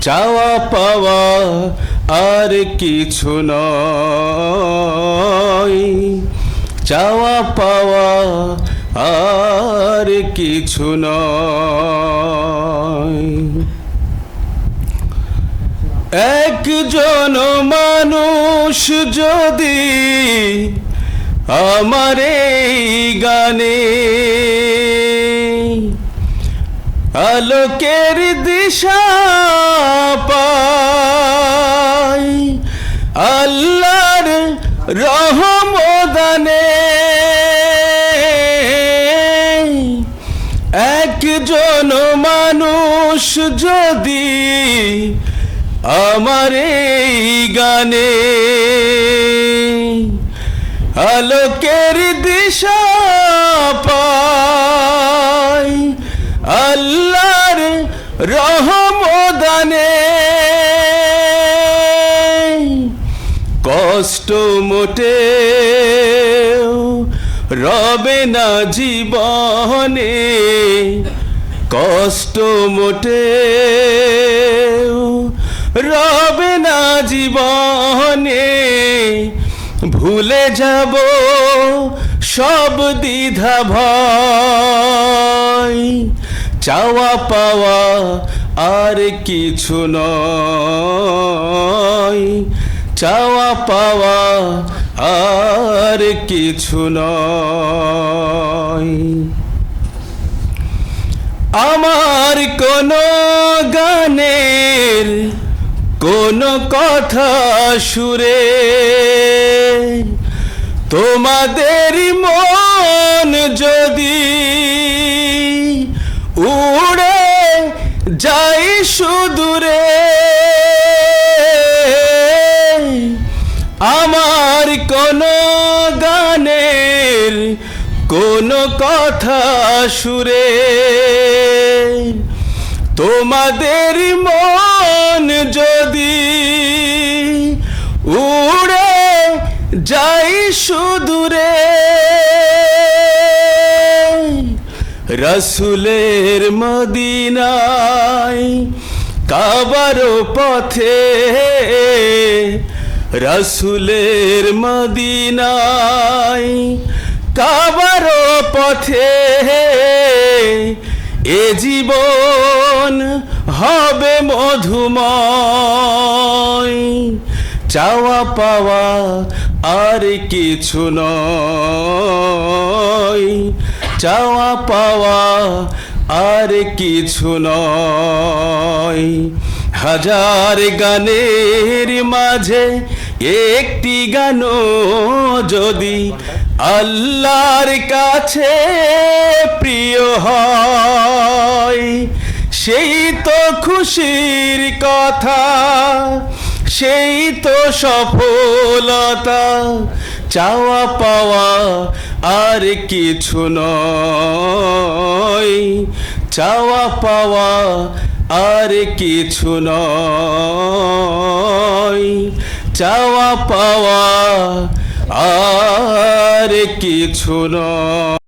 চাওয়া পাওয়া আর কিছু নয়। চাওয়া পাওয়া আর কিছু নয়। একজন মানুষ যদি আমার গানে আলোকের দিশা পাই। আল্লাহর রহমদানে একজন মানুষ যদি আমার এই গানে আলোকের দিশা পাই রহমদানে। কষ্ট মোটে রবে না জীবনে। কষ্ট মোটে রবে না জীবনে। ভুলে যাব সব দ্বিধা ভয়। চাওয়া পাওয়া আর কিছু নয়। চাওয়া পাওয়া আর কিছু নয়। আমার কোনো গানের কোনো কথা সুরে তোমাদের মন যদি সুদূরে। আমার কোনো গানের কোনো কথা সুরে। তোমাদের মন যদি উড়ে যাই সুদূরে। রসুলের মদিনায় কাবার পথে রসুলের মদিনায় কাবার পথে এ জীবন হবে মধুময়। চাওয়া পাওয়া আর কিছু নয়। চাওয়া পাওয়া আর কিছু নয়। হাজার গানের মাঝে একটি গান যদি আল্লাহর কাছে প্রিয় হয়, সেই তো খুশির কথা, সেই তো সফলতা, চাওয়া পাওয়া আর কিছু নয়। চাওয়া পাওয়া আর কিছু নয়। চাওয়া পাওয়া আর কিছু নয়।